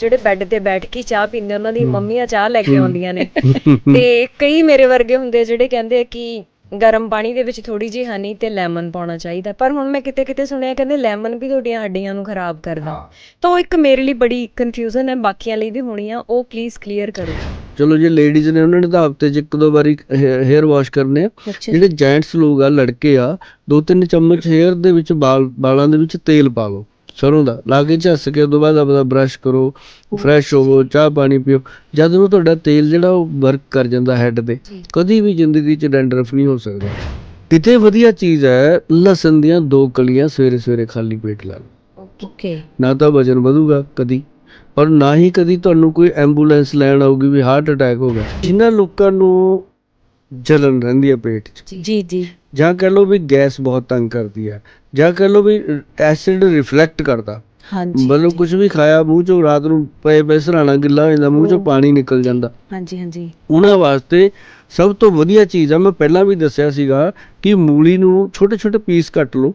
ਜਿਹੜੇ ਬੈੱਡ ਤੇ ਬੈਠ ਕੇ ਚਾਹ ਪੀਂਦੇ ਉਹਨਾਂ ਦੀ ਮੰਮੀਆਂ ਚਾਹ ਲੈ ਕੇ ਆਉਂਦੀਆਂ ਨੇ। ਤੇ ਕਈ ਮੇਰੇ ਵਰਗੇ ਹੁੰਦੇ ਜਿਹੜੇ ਕਹਿੰਦੇ ਕਿ ਗਰਮ ਪਾਣੀ ਦੇ ਵਿੱਚ ਥੋੜੀ ਜਿਹੀ ਹਨੀ ਤੇ ਲੈਮਨ ਪਾਉਣਾ ਚਾਹੀਦਾ। ਪਰ ਹੁਣ ਮੈਂ ਕਿਤੇ ਕਿਤੇ ਸੁਣਿਆ ਕਹਿੰਦੇ ਲੈਮਨ ਵੀ ਤੁਹਾਡੀਆਂ ਹੱਡੀਆਂ ਨੂੰ ਖਰਾਬ ਕਰਦਾ। ਤਾਂ ਉਹ ਇੱਕ ਮੇਰੇ ਲਈ ਬੜੀ ਕਨਫਿਊਜ਼ਨ ਹੈ ਬਾਕੀਆਂ ਲਈ ਵੀ ਹੋਣੀ ਆ ਉਹ ਪਲੀਜ਼ ਕਲੀਅਰ ਕਰੋ। ਚਲੋ ਜੇ ਲੇਡੀਜ਼ ਨੇ ਉਹਨਾਂ ਨੇ ਤਾਂ ਹਫ਼ਤੇ 'ਚ ਇੱਕ ਦੋ ਵਾਰੀ ਹੇਅਰ ਵਾਸ਼ ਕਰਨੇ ਆ। ਜਿਹੜੇ ਜੈਂਟਸ ਲੋਕ ਆ ਲੜਕੇ ਆ ਦੋ ਤਿੰਨ ਚਮਚ ਹੇਅਰ ਦੇ ਵਿੱਚ ਵਾਲਾਂ ਦੇ ਵਿੱਚ ਤੇਲ ਪਾ ਲਓ। ਸਰੋਂ ਦਾ। ਲਾ ਕੇ ਝੱਸ ਕੇ ਉਦੋਂ ਬਾਅਦ ਆਪਦਾ ਬ੍ਰਸ਼ ਕਰੋ ਫਰੈਸ਼ ਹੋਵੋ ਚਾਹ ਪਾਣੀ ਪੀਓ। ਜਦ ਨੂੰ ਤੁਹਾਡਾ ਤੇਲ ਜਿਹੜਾ ਉਹ ਵਰਕ ਕਰ ਜਾਂਦਾ ਹੈੱਡ ਤੇ ਕਦੀ ਵੀ ਜ਼ਿੰਦਗੀ 'ਚ ਡੈਂਡਰਫ ਨਹੀਂ ਹੋ ਸਕਦਾ। ਕਿਤੇ ਵਧੀਆ ਚੀਜ਼ ਹੈ ਲਸਣ ਦੀਆਂ ਦੋ ਕਲੀਆਂ ਸਵੇਰੇ ਸਵੇਰੇ ਖਾਲੀ ਪੇਟ ਲਾ ਲਓ। ਓਕੇ ਨਾ ਤਾਂ ਵਜਨ ਵਧੂਗਾ ਕਦੀ ਔਰ ਨਾ ਹੀ ਕਦੀ ਤੁਹਾਨੂੰ ਕੋਈ ਐਂਬੂਲੈਂਸ ਲੈਣ ਆਊਗੀ ਵੀ ਹਾਰਟ ਅਟੈਕ ਹੋ ਗਿਆ। ਜਿਨ੍ਹਾਂ ਲੋਕਾਂ ਨੂੰ ਜਲਨ ਰਹਿੰਦੀ ਹੈ ਪੇਟ 'ਚ। ਜੀ ਜੀ ਜਾਂ। ਕਹ ਲਓ ਵੀ ਗੈਸ ਬਹੁਤ ਤੰਗ ਕਰਦੀ ਹੈ ਜਾਂ ਕਹ ਲਓ ਵੀ ਐਸਿਡ ਰਿਫਲੈਕਟ ਕਰਦਾ। ਹਾਂਜੀ ਮਤਲਬ ਕੁਝ ਵੀ ਖਾਇਆ ਮੂੰਹ ਚੋਂ ਰਾਤ ਨੂੰ ਪਏ ਪਏ ਸਰਾਣਾ ਗਿੱਲਾ ਹੋ ਜਾਂਦਾ ਮੂੰਹ ਚੋਂ ਪਾਣੀ ਨਿਕਲ ਜਾਂਦਾ। ਹਾਂਜੀ ਹਾਂਜੀ। ਉਹਨਾਂ ਵਾਸਤੇ ਸਭ ਤੋਂ ਵਧੀਆ ਚੀਜ਼ ਆ ਮੈਂ ਪਹਿਲਾਂ ਵੀ ਦੱਸਿਆ ਸੀਗਾ ਕਿ ਮੂਲੀ ਨੂੰ ਛੋਟੇ ਛੋਟੇ ਪੀਸ ਕੱਟ ਲਓ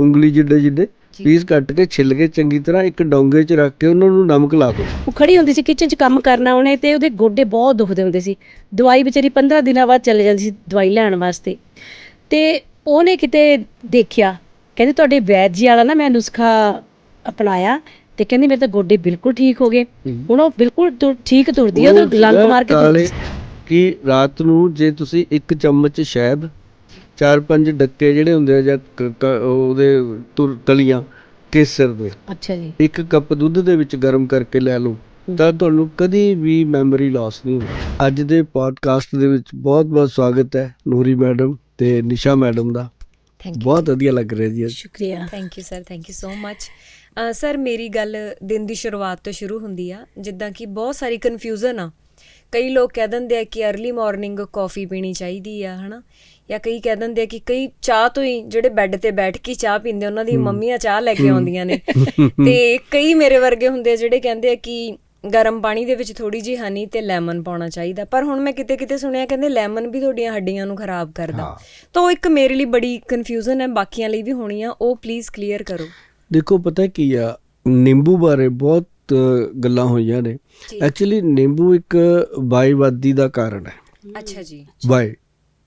ਉਂਗਲੀ ਜਿੱਡੇ ਜਿੱਡੇ ਪੀਸ ਕੱਟ ਕੇ ਛਿੱਲ ਕੇ ਚੰਗੀ ਤਰ੍ਹਾਂ ਇੱਕ ਡੋਂਗੇ 'ਚ ਰੱਖ ਕੇ ਉਹਨਾਂ ਨੂੰ ਨਮਕ ਲਾ ਦਿਓ ਉਹ ਖੜੀ ਹੁੰਦੀ ਸੀ ਕਿਚਨ 'ਚ ਕੰਮ ਕਰਨਾ ਉਹਨੇ ਤੇ ਉਹਦੇ ਗੋਡੇ ਬਹੁਤ ਦੁਖਦੇ ਹੁੰਦੇ ਸੀ। ਦਵਾਈ ਵਿਚਾਰੀ 15 ਦਿਨਾਂ ਬਾਅਦ ਚਲੇ ਜਾਂਦੀ ਸੀ ਦਵਾਈ ਲੈਣ ਵਾਸਤੇ। ਤੇ ਉਹਨੇ ਕਿਤੇ ਦੇਖਿਆ ਕਹਿੰਦੇ ਤੁਹਾਡੇ ਵੈਦ ਜੀ ਵਾਲਾ ਨਾ ਮੈਂ ਨੁਸਖਾ ਅਪਣਾਇਆ ਤੇ ਕਹਿੰਦੀ ਮੇਰੇ ਤਾਂ ਗੋਡੇ ਬਿਲਕੁਲ ਠੀਕ ਹੋ ਗਏ। ਹੁਣ ਉਹ ਬਿਲਕੁਲ ਠੀਕ ਤੁਰਦੀ ਆ ਉਹ ਲੰਗ ਮਾਰ ਕੇ ਕਿ ਰਾਤ ਨੂੰ ਜੇ ਤੁਸੀਂ ਇੱਕ ਚਮਚ ਸ਼ਹਿਦ ਚਾਰ ਪੰਜ ਡੱਕੇ ਜਿਹੜੇ ਹੁੰਦੇ ਆ ਜਾਂ ਕ- ਕ- ਉਹਦੇ ਤੁਰ ਤਲੀਆਂ ਕੇਸਰ ਦੇ? ਅੱਛਾ ਜੀ। ਇੱਕ ਕੱਪ ਦੁੱਧ ਦੇ ਵਿੱਚ ਗਰਮ ਕਰਕੇ ਲੈ ਲਓ ਤਾਂ ਤੁਹਾਨੂੰ ਕਦੀ ਵੀ ਮੈਮਰੀ ਲਾਸ ਨਹੀਂ ਹੋਣਾ। ਅੱਜ ਦੇ ਪੋਡਕਾਸਟ ਦੇ ਵਿੱਚ ਬਹੁਤ ਬਹੁਤ ਸਵਾਗਤ ਹੈ ਨੂਰੀ ਮੈਡਮ ਤੇ ਨਿਸ਼ਾ ਮੈਡਮ ਦਾ। ਥੈਂਕ ਯੂ ਬਹੁਤ ਵਧੀਆ ਲੱਗ ਰਿਹਾ ਜੀ ਅੱਜ। ਸ਼ੁਕਰੀਆ। Thank you sir thank you so much sir ਮੇਰੀ ਗੱਲ ਦਿਨ ਦੀ ਸ਼ੁਰੂਆਤ ਤੋਂ ਸ਼ੁਰੂ ਹੁੰਦੀ ਆ ਜਿੱਦਾਂ ਕਿ ਬਹੁਤ ਸਾਰੀ ਕਨਫਿਊਜ਼ਨ ਆ। ਕਈ ਲੋਕ ਕਹਿ ਦਿੰਦੇ ਆ ਕਿ अर्ਲੀ ਮਾਰਨਿੰਗ ਕਾਫੀ ਪੀਣੀ ਚਾਹੀਦੀ ਆ ਹਨਾ? ਜਾਂ ਕਈ ਕਹਿ ਦਿੰਦੇ ਆ ਕਿ ਕਈ ਚਾਹ ਤੋਂ ਹੀ ਜਿਹੜੇ ਬੈੱਡ ਤੇ ਬੈਠ ਕੇ ਚਾਹ ਪੀਂਦੇ ਉਹਨਾਂ ਦੀ ਮੰਮੀਆਂ ਚਾਹ ਲੈ ਕੇ ਆਉਂਦੀਆਂ ਨੇ। ਤੇ ਕਈ ਮੇਰੇ ਵਰਗੇ ਹੁੰਦੇ ਆ ਜਿਹੜੇ ਕਹਿੰਦੇ ਆ ਕਿ ਗਰਮ ਪਾਣੀ ਦੇ ਵਿੱਚ ਥੋੜੀ ਜਿਹੀ ਹਨੀ ਤੇ ਲੈਮਨ ਪਾਉਣਾ ਚਾਹੀਦਾ। ਪਰ ਹੁਣ ਮੈਂ ਕਿਤੇ ਕਿਤੇ ਸੁਣਿਆ ਕਹਿੰਦੇ ਲੈਮਨ ਵੀ ਤੁਹਾਡੀਆਂ ਹੱਡੀਆਂ ਨੂੰ ਖਰਾਬ ਕਰਦਾ। ਤਾਂ ਉਹ ਇੱਕ ਮੇਰੇ ਲਈ ਬੜੀ ਕਨਫਿਊਜ਼ਨ ਹੈ ਬਾਕੀਆਂ ਲਈ ਵੀ ਹੋਣੀ ਆ। ਉਹ ਪਲੀਜ਼ ਕਲੀਅਰ ਕਰੋ। ਦੇਖੋ ਪਤਾ ਕੀ ਆ ਨਿੰਬੂ ਬਾਰੇ ਬਹੁਤ ਗੱਲਾਂ ਹੋਈਆਂ ਨੇ। ਜੀ। ਐਕਚੁਅਲੀ ਨਿੰਬੂ ਇੱਕ ਵਾਈਵਾਦੀ ਦਾ ਕਾਰਨ ਹੈ। ਅੱਛਾ ਜੀ। ਵਾਈ।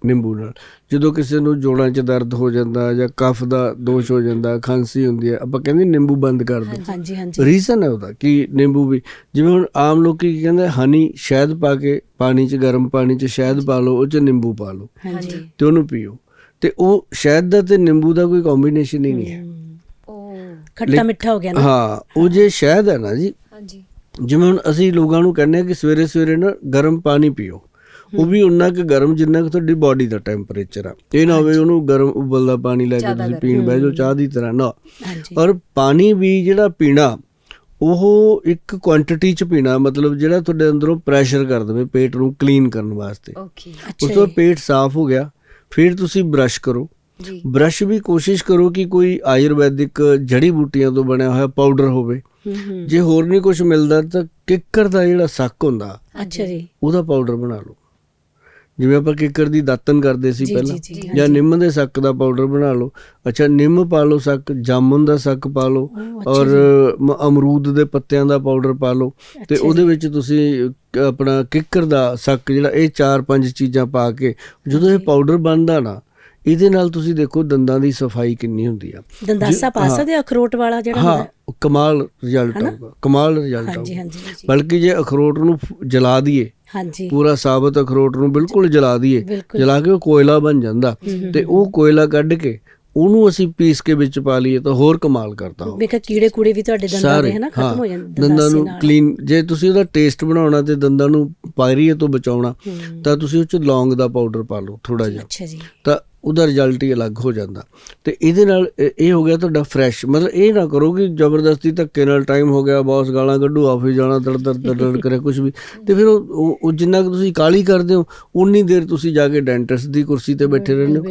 ਨਿੰਬੂ ਨਾਲ। ਜਦੋਂ ਕਿਸੇ ਨੂੰ ਜੋੜਾਂ 'ਚ ਦਰਦ ਹੋ ਜਾਂਦਾ ਜਾਂ ਕਫ ਦਾ ਦੋਸ਼ ਹੋ ਜਾਂਦਾ ਖਾਂਸੀ ਹੁੰਦੀ ਹੈ ਆਪਾਂ ਕਹਿੰਦੇ ਨਿੰਬੂ ਬੰਦ ਕਰ ਦਿਓ। ਹਾਂਜੀ ਹਾਂਜੀ। ਰੀਜ਼ਨ ਹੈ ਉਹਦਾ ਕਿ ਨਿੰਬੂ ਵੀ ਜਿਵੇਂ ਹੁਣ ਆਮ ਲੋਕੀ ਕੀ ਕਹਿੰਦੇ ਹਨੀ ਸ਼ਹਿਦ ਪਾ ਕੇ ਪਾਣੀ 'ਚ ਗਰਮ ਪਾਣੀ 'ਚ ਸ਼ਹਿਦ ਪਾ ਲਓ ਉਹ 'ਚ ਨਿੰਬੂ ਪਾ ਲਓ ਹਾਂਜੀ। ਤੇ ਉਹਨੂੰ ਪੀਓ। ਤੇ ਉਹ ਸ਼ਹਿਦ ਦਾ ਤੇ ਨਿੰਬੂ ਦਾ ਕੋਈ ਕੰਬੀਨੇਸ਼ਨ ਹੀ ਨਹੀਂ ਹੈ। ਉਹ ਖੱਟਾ ਮਿੱਠਾ ਹੋ ਗਿਆ ਨਾ। ਹਾਂ ਉਹ ਜੇ ਸ਼ਹਿਦ ਹੈ ਨਾ ਜੀ। ਹਾਂਜੀ। ਜਿਵੇਂ ਹੁਣ ਅਸੀਂ ਲੋਕਾਂ ਨੂੰ ਕਹਿੰਦੇ ਆ ਕਿ ਸਵੇਰੇ ਸਵੇਰੇ ਨਾ ਗਰਮ ਪਾਣੀ ਪੀਓ। ਉਹ ਵੀ ਉਨਾ ਕੁ ਗਰਮ ਜਿੰਨਾ ਕੁ ਤੁਹਾਡੀ ਬਾਡੀ ਦਾ ਟੈਂਪਰੇਚਰ ਆ। ਇਹ ਨਾ ਹੋਵੇ ਉਹਨੂੰ ਗਰਮ ਉਬਲਦਾ ਪਾਣੀ ਲੈ ਕੇ ਤੁਸੀਂ ਪੀਣ ਬਹਿ ਜਾਓ ਚਾਹ ਦੀ ਤਰ੍ਹਾਂ ਨਾ। ਔਰ ਪਾਣੀ ਵੀ ਜਿਹੜਾ ਪੀਣਾ ਉਹ ਇੱਕ ਕੁਆਂਟੀਟੀ ਚ ਪੀਣਾ ਮਤਲਬ ਜਿਹੜਾ ਤੁਹਾਡੇ ਅੰਦਰੋਂ ਪ੍ਰੈਸ਼ਰ ਕਰ ਦੇਵੇ ਪੇਟ ਨੂੰ ਕਲੀਨ ਕਰਨ ਵਾਸਤੇ। ਓਕੇ ਉਸ ਤੋਂ। ਪੇਟ ਸਾਫ਼ ਹੋ ਗਿਆ ਫਿਰ ਤੁਸੀਂ ਬ੍ਰਸ਼ ਕਰੋ। ਜੀ। ਬ੍ਰਸ਼ ਵੀ ਕੋਸ਼ਿਸ਼ ਕਰੋ ਕਿ ਕੋਈ ਆਯੁਰਵੈਦਿਕ ਜੜੀ ਬੂਟੀਆਂ ਤੋਂ ਬਣਿਆ ਹੋਇਆ ਪਾਊਡਰ ਹੋਵੇ। ਜੇ ਹੋਰ ਨਹੀਂ ਕੁਝ ਮਿਲਦਾ ਤਾਂ ਕਿੱਕਰ ਦਾ ਜਿਹੜਾ ਸੱਕ ਹੁੰਦਾ ਅੱਛਾ ਜੀ। ਉਹਦਾ ਪਾਊਡਰ ਬਣਾ ਲਓ। ਜਿਵੇਂ ਆਪਾਂ ਕਿੱਕਰ ਦੀ ਦਾਤਨ ਕਰਦੇ ਸੀ ਪਹਿਲਾਂ ਜੀ, ਨਿੰਮ ਦੇ ਸੱਕ ਦਾ ਪਾਊਡਰ ਬਣਾ ਲਓ। ਅੱਛਾ ਨਿੰਮ ਪਾ ਲਓ ਸੱਕ ਜਾਮੁਨ ਦਾ ਸੱਕ ਪਾ ਲਓ ਔਰ ਅਮਰੂਦ ਦੇ ਪੱਤਿਆਂ ਦਾ ਪਾਊਡਰ ਪਾ ਲਓ। ਤੇ ਉਹਦੇ ਵਿੱਚ ਤੁਸੀਂ ਆਪਣਾ ਕਿੱਕਰ ਦਾ ਸੱਕ ਜਿਹੜਾ ਇਹ ਚਾਰ ਪੰਜ ਚੀਜ਼ਾਂ ਪਾ ਕੇ ਜਦੋਂ ਇਹ ਪਾਊਡਰ ਬਣਦਾ ਨਾ ਇਹਦੇ ਨਾਲ ਤੁਸੀਂ ਦੇਖੋ ਦੰਦਾਂ ਦੀ ਸਫ਼ਾਈ ਕਿੰਨੀ ਹੁੰਦੀ ਆ। ਦੰਦਾਸਾ ਪਾ ਸਕਦੇ ਅਖਰੋਟ ਵਾਲਾ ਜਿਹੜਾ ਹਾਂ ਹੁੰਦਾ? ਕਮਾਲ ਰਿਜ਼ਲਟ ਆਊਗਾ ਕਮਾਲ ਰਿਜ਼ਲਟ ਹਾਂਜੀ ਆਊਗਾ। ਹਾਂਜੀ ਜੀ। ਬਲਕਿ ਜੇ ਅਖਰੋਟ ਨੂੰ ਜਲਾ ਦਈਏ ਹਾਂਜੀ। ਪੂਰਾ ਸਾਬਤ ਅਖਰੋਟ ਨੂੰ ਬਿਲਕੁਲ ਜਲਾ ਦਈਏ। ਜਲਾ ਕੇ ਉਹ ਕੋਇਲਾ ਬਣ ਜਾਂਦਾ। ਤੇ ਉਹ ਕੋਇਲਾ ਕੱਢ ਕੇ ਉਹਨੂੰ ਅਸੀਂ ਪੀਸ ਕੇ ਵਿੱਚ ਪਾ ਲਈਏ ਤਾਂ ਹੋਰ ਕਮਾਲ ਕਰਦਾ ਉਹ। ਵੇਖਾ ਕੀੜੇ ਕੂੜੇ ਵੀ ਤੁਹਾਡੇ ਦੰਦਾਂ ਦੇ ਹਨਾ ਹਾਂ, ਖਤਮ ਹੋ ਜਾਂਦੇ ਦੰਦਾਂ ਨੂੰ ਕਲੀਨ ਜੇ ਤੁਸੀਂ ਉਹਦਾ ਟੇਸਟ ਬਣਾਉਣਾ ਤੇ ਦੰਦਾਂ ਨੂੰ ਪਾਇਰੀਏ ਤੋਂ ਬਚਾਉਣਾ ਹੂੰ। ਤਾਂ ਤੁਸੀਂ ਉਹ ਚ ਲੌਂਗ ਦਾ ਪਾਊਡਰ ਪਾ ਲਓ ਥੋੜਾ ਜਿਹਾ। ਅੱਛਾ ਜੀ। ਤਾਂ ਉਹਦਾ ਰਿਜ਼ਲਟ ਹੀ ਅਲੱਗ ਹੋ ਜਾਂਦਾ। ਤੇ ਇਹਦੇ ਨਾਲ ਇਹ ਹੋ ਗਿਆ ਤੁਹਾਡਾ ਫਰੈਸ਼ ਮਤਲਬ ਇਹ ਨਾ ਕਰੋ ਕਿ ਜ਼ਬਰਦਸਤੀ ਧੱਕੇ ਨਾਲ ਟਾਈਮ ਹੋ ਗਿਆ ਬੌਸ ਗਾਲਾਂ ਕੱਢੂ ਆਫਿਸ ਜਾਣਾ ਤੜ ਤੜ ਤੜ ਕਰੇ ਕੁਝ ਵੀ। ਤੇ ਫਿਰ ਉਹ- ਜਿੰਨਾ ਕੁ ਤੁਸੀਂ ਕਾਲੀ ਕਰਦੇ ਹੋ ਉਨੀ ਦੇਰ ਤੁਸੀਂ ਜਾ ਕੇ ਡੈਂਟਿਸਟ ਦੀ ਕੁਰਸੀ ਤੇ ਬੈਠੇ ਰਹਿੰਦੇ ਹੋ।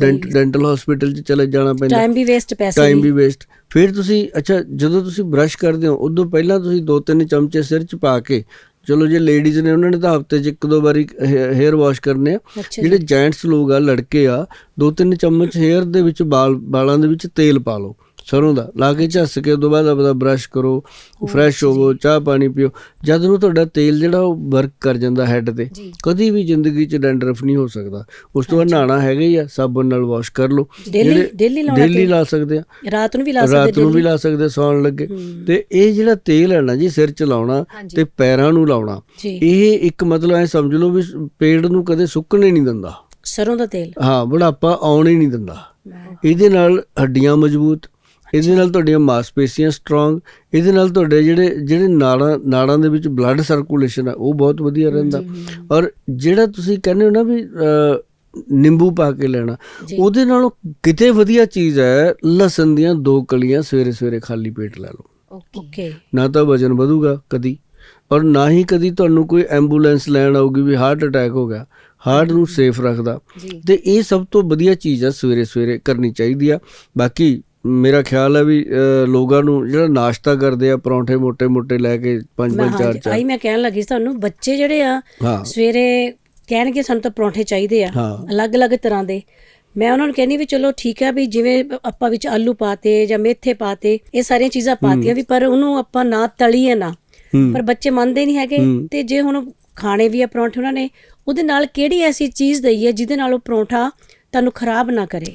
ਡੈਂਟ ਡੈਂਟਲ ਹਸਪੀਟਲ 'ਚ ਚਲੇ ਜਾਣਾ ਪੈਂਦਾ। ਟਾਈਮ ਵੀ ਵੇਸਟ ਪੈਸੇ ਟਾਈਮ ਵੀ ਵੇਸਟ ਫਿਰ ਤੁਸੀਂ ਅੱਛਾ ਜਦੋਂ ਤੁਸੀਂ ਬ੍ਰਸ਼ ਕਰਦੇ ਹੋ ਉਦੋਂ ਪਹਿਲਾਂ ਤੁਸੀਂ ਦੋ ਤਿੰਨ ਚਮਚੇ ਸਿਰ 'ਚ ਪਾ ਕੇ ਚਲੋ ਜੇ ਲੇਡੀਜ਼ ਨੇ ਉਹਨਾਂ ਨੇ ਤਾਂ ਹਫ਼ਤੇ 'ਚ ਇੱਕ ਦੋ ਵਾਰੀ ਹੇਅਰ ਵਾਸ਼ ਕਰਨੇ ਆ। ਜਿਹੜੇ ਜੈਂਟਸ ਲੋਕ ਆ ਲੜਕੇ ਆ ਦੋ ਤਿੰਨ ਚਮਚ ਹੇਅਰ ਦੇ ਵਿੱਚ ਵਾਲ ਵਾਲਾਂ ਦੇ ਵਿੱਚ ਤੇਲ ਪਾ ਲਓ। ਸਰੋਂ ਦਾ ਲਾ ਕੇ ਝੱਸ ਕੇ ਉਦੋਂ ਬਾਅਦ ਆਪਦਾ ਬ੍ਰਸ਼ ਕਰੋ ਫਰੈਸ਼ ਹੋਵੋ ਚਾਹ ਪਾਣੀ ਪੀਓ। ਜਦ ਨੂੰ ਤੁਹਾਡਾ ਤੇਲ ਜਿਹੜਾ ਉਹ ਵਰਕ ਕਰ ਜਾਂਦਾ ਹੈੱਡ ਤੇ ਕਦੀ ਵੀ ਜ਼ਿੰਦਗੀ 'ਚ ਡੈਂਡਰਫ ਨਹੀਂ ਹੋ ਸਕਦਾ। ਉਸ ਤੋਂ ਬਾਅਦ ਨਹਾਣਾ ਹੈਗਾ ਹੀ ਆ ਸਾਬਣ ਨਾਲ ਵਾਸ਼ ਕਰ ਲਓ। ਡੇਲੀ ਲਾ ਸਕਦੇ ਆ। ਰਾਤ ਨੂੰ ਵੀ ਲਾ ਸਕਦੇ ਰਾਤ ਨੂੰ ਵੀ ਲਾ ਸਕਦੇ ਸੌਣ ਲੱਗੇ। ਤੇ ਇਹ ਜਿਹੜਾ ਤੇਲ ਹੈ ਨਾ ਜੀ ਸਿਰ 'ਚ ਲਾਉਣਾ। ਤੇ ਪੈਰਾਂ ਨੂੰ ਲਾਉਣਾ ਇਹ ਇੱਕ ਮਤਲਬ ਐ ਸਮਝ ਲਓ ਵੀ ਪੇੜ ਨੂੰ ਕਦੇ ਸੁੱਕਣੇ ਨਹੀਂ ਦਿੰਦਾ। ਸਰੋਂ ਦਾ ਤੇਲ? ਹਾਂ ਬੁਢਾਪਾ ਆਉਣ ਹੀ ਨਹੀਂ ਦਿੰਦਾ। ਇਹਦੇ ਨਾਲ ਹੱਡੀਆਂ ਮਜ਼ਬੂਤ ਇਹਦੇ ਨਾਲ ਤੁਹਾਡੀਆਂ ਮਾਸਪੇਸ਼ੀਆਂ ਸਟਰੋਂਗ ਇਹਦੇ ਨਾਲ ਤੁਹਾਡੇ ਜਿਹੜੇ ਜਿਹੜੇ ਨਾੜਾਂ ਨਾੜਾਂ ਦੇ ਵਿੱਚ ਬਲੱਡ ਸਰਕੂਲੇਸ਼ਨ ਹੈ ਉਹ ਬਹੁਤ ਵਧੀਆ ਰਹਿੰਦਾ। ਔਰ ਜਿਹੜਾ ਤੁਸੀਂ ਕਹਿੰਦੇ ਹੋ ਨਾ ਵੀ ਨਿੰਬੂ ਪਾ ਕੇ ਲੈਣਾ। ਉਹਦੇ ਨਾਲੋਂ ਕਿਤੇ ਵਧੀਆ ਚੀਜ਼ ਹੈ ਲਸਣ ਦੀਆਂ ਦੋ ਕਲੀਆਂ ਸਵੇਰੇ ਸਵੇਰੇ ਖਾਲੀ ਪੇਟ ਲੈ ਲਓ। ਓਕੇ ਨਾ ਤਾਂ ਵਜਨ ਵਧੂਗਾ ਕਦੀ ਔਰ ਨਾ ਹੀ ਕਦੀ ਤੁਹਾਨੂੰ ਕੋਈ ਐਂਬੂਲੈਂਸ ਲੈਣ ਆਊਗੀ ਵੀ ਹਾਰਟ ਅਟੈਕ ਹੋ ਗਿਆ ਹਾਰਟ ਨੂੰ ਸੇਫ ਰੱਖਦਾ। ਤੇ ਇਹ ਸਭ ਤੋਂ ਵਧੀਆ ਚੀਜ਼ ਆ ਸਵੇਰੇ ਸਵੇਰੇ ਕਰਨੀ ਚਾਹੀਦੀ ਆ। ਬਾਕੀ ਮੇਰਾ ਖਿਆਲ ਹੈ ਵੀ ਲੋਕਾਂ ਨੂੰ ਜਿਹੜਾ ਨਾਸ਼ਤਾ ਕਰਦੇ ਆ ਪਰੌਂਠੇ ਮੋٹے-ਮੋٹے ਲੈ ਕੇ ਪੰਜ ਪੰਜ ਚਾਰ ਚਾਰ। ਮੈਂ ਕਹਿਣ ਲੱਗੀ ਤੁਹਾਨੂੰ ਬੱਚੇ ਜਿਹੜੇ ਆ ਸਵੇਰੇ ਕਹਿਣਗੇ ਸਾਨੂੰ ਤਾਂ ਪਰੌਂਠੇ ਚਾਹੀਦੇ ਆ ਅਲੱਗ-ਅਲੱਗ ਤਰ੍ਹਾਂ ਦੇ। ਮੈਂ ਉਹਨਾਂ ਨੂੰ ਕਹਿੰਦੀ ਵੀ ਚਲੋ ਠੀਕ ਆ ਵੀ ਜਿਵੇਂ ਆਪਾਂ ਵਿੱਚ ਆਲੂ ਪਾਤੇ ਜਾਂ ਮੇਥੇ ਪਾਤੇ ਇਹ ਸਾਰੀਆਂ ਚੀਜ਼ਾਂ ਪਾਤੀਆਂ ਵੀ ਪਰ ਉਹਨੂੰ ਆਪਾਂ ਨਾ ਤਲੀ ਤਲੀਏ ਨਾ। ਪਰ ਬੱਚੇ ਮੰਨਦੇ ਨਹੀਂ ਹੈਗੇ ਤੇ ਜੇ ਹੁਣ ਖਾਣੇ ਵੀ ਆ ਪਰੌਂਠੇ ਉਹਨਾਂ ਨੇ ਉਹਦੇ ਨਾਲ ਕਿਹੜੀ ਐਸੀ ਚੀਜ਼ ਦਈ ਦਈਏ ਜਿਹਦੇ ਨਾਲ ਉਹ ਪਰੌਂਠਾ ਤੁਹਾਨੂੰ ਖਰਾਬ ਨਾ ਕਰੇ?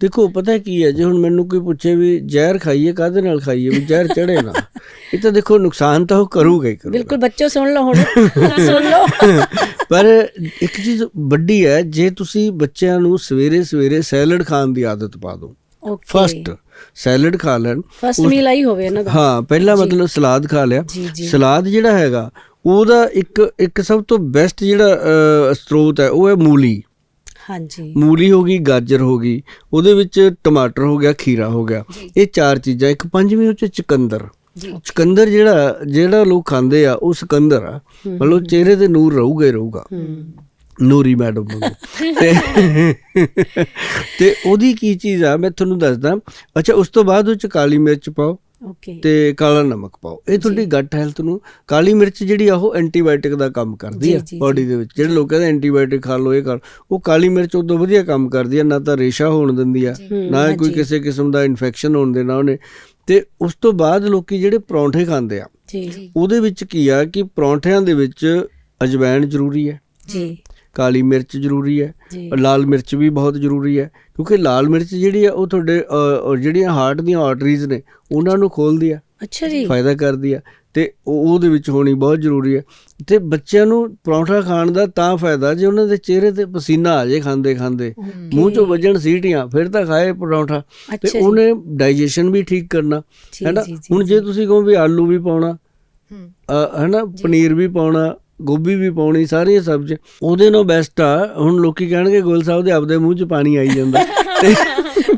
ਦੇਖੋ ਪਤਾ ਕੀ ਹੈ ਜੇ ਹੁਣ ਮੈਨੂੰ ਕੋਈ ਪੁੱਛੇ ਵੀ ਜ਼ਹਿਰ ਖਾਈਏ ਕਾਹਦੇ ਨਾਲ ਖਾਈਏ ਵੀ ਜ਼ਹਿਰ ਚੜੇ ਨਾ ਇਹ ਤਾਂ ਦੇਖੋ ਨੁਕਸਾਨ ਤਾਂ ਉਹ ਕਰੂਗਾ ਹੀ ਕਰੂਗਾ। ਬਿਲਕੁਲ ਬੱਚੋ ਸੁਣ ਲਓ ਹੁਣ। ਸੁਣ ਲਓ। ਪਰ ਇੱਕ ਚੀਜ਼ ਵੱਡੀ ਹੈ ਜੇ ਤੁਸੀਂ ਬੱਚਿਆਂ ਨੂੰ ਸਵੇਰੇ ਸਵੇਰੇ ਸੈਲਡ ਖਾਣ ਦੀ ਆਦਤ ਪਾ ਦਿਓ ਓਕੇ ਫਸਟ ਸੈਲਡ ਖਾ ਲੈਣ। ਫਸਟ ਮੀਲ ਆਈ ਹੋਵੇ ਇਹਨਾਂ ਦਾ। ਹਾਂ ਪਹਿਲਾ ਮਤਲਬ ਸਲਾਦ ਖਾ ਲਿਆ। ਸਲਾਦ ਜਿਹੜਾ ਹੈਗਾ ਉਹਦਾ ਇੱਕ ਇੱਕ ਸਭ ਤੋਂ ਬੈਸਟ ਜਿਹੜਾ ਸਰੋਤ ਹੈ ਉਹ ਹੈ ਮੂਲੀ। ਹਾਂਜੀ। ਮੂਲੀ ਹੋ ਗਈ ਗਾਜਰ ਹੋ ਗਈ ਉਹਦੇ ਵਿੱਚ ਟਮਾਟਰ ਹੋ ਗਿਆ ਖੀਰਾ ਹੋ ਗਿਆ। ਇਹ ਚਾਰ ਚੀਜ਼ਾਂ ਇੱਕ ਪੰਜਵੀਂ ਉਹ ਚ ਚੁਕੰਦਰ। ਚੁਕੰਦਰ ਜਿਹੜਾ ਜਿਹੜਾ ਲੋਕ ਖਾਂਦੇ ਆ ਉਹ ਸਿਕੰਦਰ ਆ। ਮਤਲਬ ਚਿਹਰੇ ਤੇ ਨੂਰ ਰਹੂਗਾ ਹੀ ਰਹੂਗਾ। ਨੂਰੀ ਮੈਡਮ ਤੇ ਉਹਦੀ ਕੀ ਚੀਜ਼ ਆ ਮੈਂ ਤੁਹਾਨੂੰ ਦੱਸਦਾ। ਅੱਛਾ ਉਸ ਤੋਂ ਬਾਅਦ ਉਹ ਚ ਕਾਲੀ ਮਿਰਚ ਪਾਓ। ਓਕੇ ਤੇ ਕਾਲਾ ਨਮਕ ਪਾਓ। ਇਹ ਤੁਹਾਡੀ ਗੱਟ ਹੈਲਥ ਨੂੰ ਕਾਲੀ ਮਿਰਚ ਜਿਹੜੀ ਆ ਉਹ ਐਂਟੀਬਾਇਓਟਿਕ ਦਾ ਕੰਮ ਕਰਦੀ ਆ। ਬਾਡੀ ਦੇ ਵਿੱਚ। ਜਿਹੜੇ ਲੋਕ ਕਹਿੰਦੇ ਐਂਟੀਬਾਇਓਟਿਕ ਖਾ ਲਓ ਇਹ ਕਰ ਉਹ ਕਾਲੀ ਮਿਰਚ ਉਦੋਂ ਵਧੀਆ ਕੰਮ ਕਰਦੀ ਆ ਨਾ ਤਾਂ ਰੇਸ਼ਾ ਹੋਣ ਦਿੰਦੀ ਆ ਨਾ ਹੀ ਕੋਈ। ਕਿਸੇ ਕਿਸਮ ਦਾ ਇਨਫੈਕਸ਼ਨ ਹੋਣ ਦੇਣਾ ਉਹਨੇ। ਤੇ ਉਸ ਤੋਂ ਬਾਅਦ ਲੋਕੀ ਜਿਹੜੇ ਪਰੌਂਠੇ ਖਾਂਦੇ ਆ ਜੀ। ਉਹਦੇ ਵਿੱਚ ਕੀ ਆ ਕਿ ਪਰੌਂਠਿਆਂ ਦੇ ਵਿੱਚ ਅਜਵਾਇਣ ਜ਼ਰੂਰੀ ਹੈ। ਜੀ। ਕਾਲੀ ਮਿਰਚ ਜ਼ਰੂਰੀ ਹੈ ਲਾਲ ਮਿਰਚ ਵੀ ਬਹੁਤ ਜ਼ਰੂਰੀ ਹੈ ਕਿਉਂਕਿ ਲਾਲ ਮਿਰਚ ਜਿਹੜੀ ਆ ਉਹ ਤੁਹਾਡੇ ਜਿਹੜੀਆਂ ਹਾਰਟ ਦੀਆਂ ਆਰਟਰੀਜ਼ ਨੇ ਉਹਨਾਂ ਨੂੰ ਖੋਲਦੀ ਆ ਅੱਛਾ ਜੀ। ਫਾਇਦਾ ਕਰਦੀ ਆ ਤੇ ਉਹ- ਉਹਦੇ ਵਿੱਚ ਹੋਣੀ ਬਹੁਤ ਜ਼ਰੂਰੀ ਹੈ। ਤੇ ਬੱਚਿਆਂ ਨੂੰ ਪਰੌਂਠਾ ਖਾਣ ਦਾ ਤਾਂ ਫਾਇਦਾ ਜੇ ਉਹਨਾਂ ਦੇ ਚਿਹਰੇ ਤੇ ਪਸੀਨਾ ਆ ਜੇ ਖਾਂਦੇ ਖਾਂਦੇ। ਮੂੰਹ ਚੋਂ ਵੱਜਣ ਸੀਟੀਆਂ ਫਿਰ ਤਾਂ ਖਾਏ ਪਰੌਂਠਾ। ਤੇ। ਉਹਨੇ ਡਾਈਜੈਸ਼ਨ ਵੀ ਠੀਕ ਕਰਨਾ ਹੈਨਾ? ਹੁਣ ਜੇ ਤੁਸੀਂ ਕਹੋ ਵੀ ਆਲੂ ਵੀ ਪਾਉਣਾ ਹੂੰ। ਹੈਨਾ? ਪਨੀਰ ਵੀ ਪਾਉਣਾ ਗੋਭੀ ਵੀ ਪਾਉਣੀ ਸਾਰੀਆਂ ਸਬਜ਼ੀਆਂ। ਉਹਦੇ ਨਾਲ ਬੈਸਟ ਆ ਹੁਣ ਲੋਕੀ ਕਹਿਣਗੇ ਗੋਲ ਸਾਹਿਬ ਦੇ ਆਪਦੇ ਮੂੰਹ 'ਚ ਪਾਣੀ ਆਈ ਜਾਂਦਾ।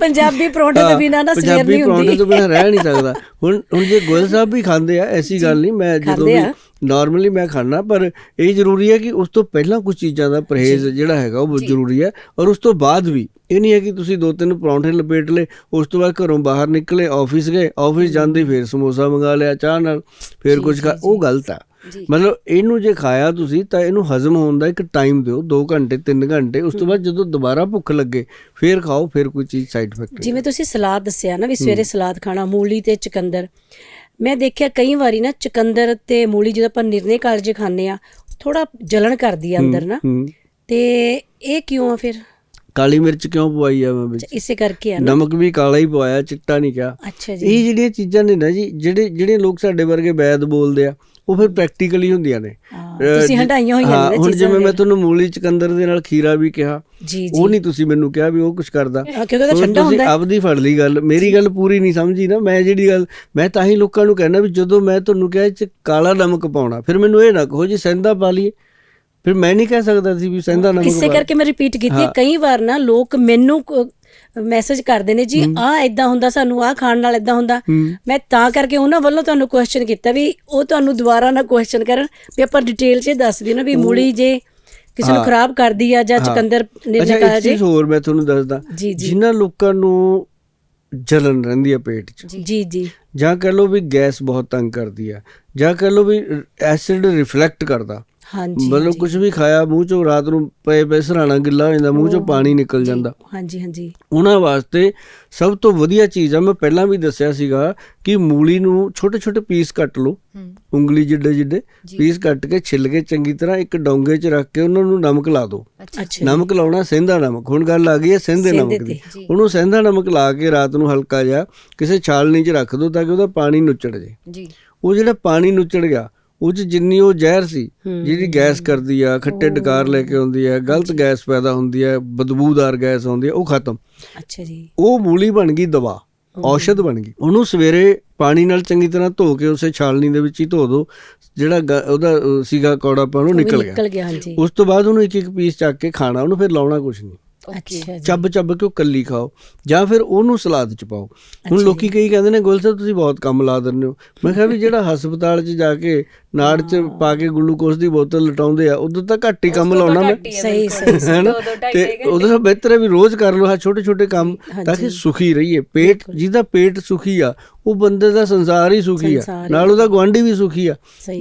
ਪੰਜਾਬੀ ਪਰੌਂਠੇ ਤੋਂ ਬਿਨਾ ਨਾ ਸਵੇਰ ਪੰਜਾਬੀ ਨਹੀਂ ਪਰੌਂਠੇ ਹੁੰਦੀ। ਤੋਂ ਬਿਨਾਂ ਰਹਿ ਨਹੀਂ ਸਕਦਾ। ਹੁਣ ਹੁਣ ਜੇ ਗੋਲ ਸਾਹਿਬ ਵੀ ਖਾਂਦੇ ਆ ਐਸੀ ਗੱਲ ਨਹੀਂ ਮੈਂ ਜਦੋਂ ਵੀ। ਨਾਰਮਲੀ ਮੈਂ ਖਾਣਾ ਪਰ ਇਹ ਜ਼ਰੂਰੀ ਹੈ ਕਿ ਉਸ ਤੋਂ ਪਹਿਲਾਂ ਕੁਝ ਚੀਜ਼ਾਂ ਦਾ ਪਰਹੇਜ਼ ਜਿਹੜਾ ਹੈਗਾ ਉਹ ਜ਼ਰੂਰੀ ਹੈ ਔਰ ਉਸ ਤੋਂ ਬਾਅਦ ਵੀ ਇਹ ਨਹੀਂ ਹੈ ਕਿ ਤੁਸੀਂ ਦੋ ਤਿੰਨ ਪਰੌਂਠੇ ਲਪੇਟ ਲਏ ਉਸ ਤੋਂ ਬਾਅਦ ਘਰੋਂ ਬਾਹਰ ਨਿਕਲੇ ਆਫਿਸ ਗਏ ਆਫਿਸ ਜਾਂਦੇ ਫਿਰ ਸਮੋਸਾ ਮੰਗਾ ਲਿਆ ਚਾਹ ਨਾਲ ਫਿਰ ਕੁਝ ਉਹ ਗਲਤ ਆ। ਮਤਲਬ ਇਹਨੂੰ ਜੇ ਖਾਇਆ ਤੁਸੀਂ ਤਾਂ ਇਹਨੂੰ ਹਜ਼ਮ ਹੋਣ ਦਾ ਇੱਕ ਟਾਈਮ ਦਿਓ 2 ਘੰਟੇ 3 ਘੰਟੇ। ਉਸ ਤੋਂ ਬਾਅਦ ਜਦੋਂ ਦੁਬਾਰਾ ਭੁੱਖ ਲੱਗੇ ਫਿਰ ਖਾਓ ਫਿਰ ਕੋਈ ਚੀਜ਼ ਸਾਈਡ ਇਫੈਕਟ ਜਿਵੇਂ ਤੁਸੀਂ ਸਲਾਦ ਦੱਸਿਆ ਨਾ ਵੀ ਸਵੇਰੇ ਸਲਾਦ ਖਾਣਾ ਮੂਲੀ ਤੇ ਚੁਕੰਦਰ। ਮੈਂ ਦੇਖਿਆ ਕਈ ਵਾਰੀ ਨਾ ਚੁਕੰਦਰ ਤੇ ਮੂਲੀ ਜਦੋਂ ਆਪਾਂ ਨਿਰਨੇ ਕਾਲਜੇ ਖਾਂਦੇ ਆ ਥੋੜਾ ਜਲਣ ਕਰਦੀ ਆ ਅੰਦਰ ਨਾ। ਤੇ ਇਹ ਕਿਉਂ ਆ ਫਿਰ? ਕਾਲੀ ਮਿਰਚ ਕਿਉਂ ਪਵਾਈ ਆ ਮੈਂ ਵਿੱਚ? ਇਸੇ ਕਰਕੇ ਆ ਨਮਕ ਵੀ ਕਾਲਾ ਹੀ ਪਵਾਇਆ ਚਿੱਟਾ ਨਹੀਂ ਕਿਹਾ। ਅੱਛਾ ਜੀ। ਇਹ ਜਿਹੜੀਆਂ ਚੀਜ਼ਾਂ ਨੇ ਨਾ ਜੀ ਜਿਹੜੇ ਜਿਹੜੇ ਲੋਕ ਸਾਡੇ ਵਰਗੇ ਵੈਦ ਬੋਲਦੇ ਆ ਉਹ ਫਿਰ ਪ੍ਰੈਕਟੀਕਲੀ ਹੁੰਦੀਆਂ ਨੇ। ਤੁਸੀਂ ਹੰਡਾਈਆਂ ਹੋਈਆਂ ਨੇ ਹੁਣ ਜਿਵੇਂ ਮੈਂ। ਤੁਹਾਨੂੰ ਮੂਲੀ ਚਕੰਦਰ ਦੇ ਨਾਲ ਖੀਰਾ ਵੀ ਕਿਹਾ ਉਹ ਨਹੀਂ ਤੁਸੀਂ ਮੈਨੂੰ ਕਿਹਾ ਵੀ ਉਹ ਕੁਝ ਕਰਦਾ। ਤੁਸੀਂ। ਆਪਦੀ ਫੜ ਲਈ ਗੱਲ ਮੇਰੀ ਗੱਲ ਪੂਰੀ ਨਹੀਂ ਸਮਝੀ ਨਾ ਮੈਂ ਜਿਹੜੀ ਗੱਲ ਮੈਂ ਤਾਂ ਹੀ ਲੋਕਾਂ ਨੂੰ ਕਹਿਣਾ ਵੀ ਜਦੋਂ ਮੈਂ ਤੁਹਾਨੂੰ ਕਿਹਾ ਚ ਕਾਲਾ ਨਮਕ ਪਾਉਣਾ ਫਿਰ ਮੈਨੂੰ ਇਹ ਨਾ ਕਹੋ ਜੀ ਸੈਂਦਾ ਪਾ ਲਈਏ। ਫਿਰ ਮੈਂ ਨਹੀਂ ਕਹਿ ਸਕਦਾ ਸੀ ਵੀ ਸੈਂਦਾ ਨਮਕ ਇਸੇ ਕਰਕੇ ਮੈਂ ਰਿਪੀਟ ਕੀਤੀ ਕਈ ਵਾਰ ਨਾ ਲੋਕ ਮੈਨੂੰ ਮੈਸੇਜ ਕਰਦੇ ਨੇ ਜੀ ਆ ਇਦਾਂ ਹੁੰਦਾ ਸਾਨੂੰ ਆ ਖਾਣ ਨਾਲ ਇਦਾਂ ਹੁੰਦਾ। ਮੈਂ ਤਾਂ ਕਰਕੇ ਉਹਨਾਂ ਵੱਲੋਂ ਤੁਹਾਨੂੰ ਕੁਐਸਚਨ ਕੀਤਾ ਵੀ ਉਹ ਤੁਹਾਨੂੰ ਦੁਬਾਰਾ ਨਾ ਕੁਐਸਚਨ ਕਰਨ ਵੀ ਆਪਾਂ ਡਿਟੇਲ 'ਚ ਦੱਸ ਦਈਏ ਨਾ ਵੀ ਮੂਲੀ ਜੇ ਕਿਸੇ ਨੂੰ। ਖਰਾਬ ਕਰਦੀ ਆ ਜਾਂ ਚੁਕੰਦਰ ਅੱਛਾ ਨਿਰਣੇ ਇੱਕ ਕਾਲਜੇ ਚੀਜ਼ ਹੋਰ ਮੈਂ ਤੁਹਾਨੂੰ ਦੱਸਦਾ। ਜੀ, ਜੀ। ਜਿਨ੍ਹਾਂ ਲੋਕਾਂ ਨੂੰ ਜਲਨ ਰਹਿੰਦੀ ਆ ਪੇਟ 'ਚ। ਜੀ ਜੀ ਜਾਂ। ਕਹ ਲਓ ਵੀ ਗੈਸ ਬਹੁਤ ਤੰਗ ਕਰਦੀ ਆ। ਜਾਂ ਕਹ ਲਓ ਵੀ ਐਸਿਡ ਰਿਫਲੈਕਟ ਕਰਦਾ। ਹਾਂਜੀ ਮਤਲਬ ਕੁਝ ਵੀ ਖਾਇਆ ਮੂੰਹ ਚੋਂ ਰਾਤ ਨੂੰ ਪਏ ਪਏ ਸਰਾਣਾ ਗਿੱਲਾ ਹੋ ਜਾਂਦਾ ਮੂੰਹ ਚੋਂ ਪਾਣੀ ਨਿਕਲ ਜਾਂਦਾ। ਹਾਂਜੀ ਹਾਂਜੀ। ਉਹਨਾਂ ਵਾਸਤੇ ਸਭ ਤੋਂ ਵਧੀਆ ਚੀਜ਼ ਆ ਮੈਂ ਪਹਿਲਾਂ ਵੀ ਦੱਸਿਆ ਸੀਗਾ ਕਿ ਮੂਲੀ ਨੂੰ ਛੋਟੇ ਛੋਟੇ ਪੀਸ ਕੱਟ ਲਓ। ਹੂੰ। ਉਂਗਲੀ ਜਿੱਡੇ ਜਿੱਡੇ। ਪੀਸ ਕੱਟ ਕੇ ਛਿੱਲ ਕੇ ਚੰਗੀ ਤਰ੍ਹਾਂ ਇੱਕ ਡੋਂਗੇ 'ਚ ਰੱਖ ਕੇ ਉਹਨਾਂ ਨੂੰ ਨਮਕ ਲਾ ਦਿਓ ਨਮਕ ਲਾਉਣਾ ਸੇਂਦਾ ਨਮਕ ਹੁਣ ਗੱਲ ਆ ਗਈ ਹੈ ਸੇਂਦੇ ਨਮਕ ਦੀ। ਉਹਨੂੰ ਸੇਂਦਾ ਨਮਕ ਲਾ ਕੇ ਰਾਤ ਨੂੰ ਹਲਕਾ ਜਿਹਾ ਕਿਸੇ ਛਾਲਣੀ 'ਚ ਰੱਖ ਦਿਓ ਤਾਂ ਕਿ ਉਹਦਾ ਪਾਣੀ ਨੁੱਚੜ ਜੇ। ਜੀ। ਉਹ ਜਿਹੜਾ ਪਾਣੀ ਨੁੱਚੜ ਗਿਆ ਉਹ 'ਚ ਜਿੰਨੀ ਉਹ ਜ਼ਹਿਰ ਸੀ। ਜਿਹੜੀ ਗੈਸ ਕਰਦੀ ਆ ਖੱਟੇ ਡਕਾਰ ਲੈ ਕੇ ਆਉਂਦੀ ਆ ਗਲਤ ਗੈਸ ਪੈਦਾ ਹੁੰਦੀ ਆ ਬਦਬੂਦਾਰ ਗੈਸ ਆਉਂਦੀ ਆ ਉਹ ਖਤਮ। ਅੱਛਾ ਜੀ। ਉਹ ਮੂਲੀ ਬਣ ਗਈ ਦਵਾ ਔਸ਼ਧ ਬਣ ਗਈ। ਉਹਨੂੰ ਸਵੇਰੇ ਪਾਣੀ ਨਾਲ ਚੰਗੀ ਤਰ੍ਹਾਂ ਧੋ ਕੇ ਉਸੇ ਛਾਲਣੀ ਦੇ ਵਿੱਚ ਹੀ ਧੋ ਦਿਓ ਜਿਹੜਾ ਉਹਦਾ ਸੀਗਾ ਕੌੜਾ ਪਾਣ ਉਹ ਨਿਕਲ ਗਿਆ। ਨਿਕਲ ਗਿਆ ਹਾਂਜੀ। ਉਸ ਤੋਂ ਬਾਅਦ ਉਹਨੂੰ ਇੱਕ ਇੱਕ ਪੀਸ ਚੱਕ ਕੇ ਖਾਣਾ ਉਹਨੂੰ ਫਿਰ ਲਾਉਣਾ ਕੁਝ ਨਹੀਂ। ਚੱਬ ਚੱਬ ਕੇ ਉਹ ਕੱਲੀ ਖਾਓ ਜਾਂ ਫਿਰ ਉਹਨੂੰ ਸਲਾਦ ਚ ਪਾਓ। ਹੁਣ ਲੋਕੀ ਕਈ ਕਹਿੰਦੇ ਨੇ ਗੁਲ ਸਾਹਿਬ ਤੁਸੀਂ ਬਹੁਤ ਕੰਮ ਲਾ ਦਿੰਦੇ ਹੋ। ਮੈਂ ਕਿਹਾ ਵੀ ਜਿਹੜਾ ਹਸਪਤਾਲ 'ਚ ਜਾ ਕੇ ਨਾੜ 'ਚ ਪਾ ਕੇ ਗਲੂਕੋਜ਼ ਦੀ ਬੋਤਲ ਲਟਾਉਂਦੇ ਆ ਉਦੋਂ ਤਾਂ ਘੱਟ ਹੀ ਕੰਮ ਲਾਉਣਾ ਮੈਂ ਸਹੀ ਸਹੀ ਹੈ ਤੇ ਉਹਦੇ ਨਾਲ ਬਿਹਤਰ ਹੈ ਵੀ ਰੋਜ਼ ਕਰ ਲਓ ਆ ਛੋਟੇ ਛੋਟੇ ਕੰਮ ਤਾਂ ਕਿ ਸੁਖੀ ਰਹੀਏ। ਪੇਟ ਜਿਹਦਾ ਪੇਟ ਸੁਖੀ ਆ ਉਹ ਬੰਦੇ ਦਾ ਸੰਸਾਰ ਹੀ ਸੁਖੀ ਆ। ਨਾਲ ਉਹਦਾ ਗੁਆਂਢੀ ਵੀ ਸੁਖੀ ਆ।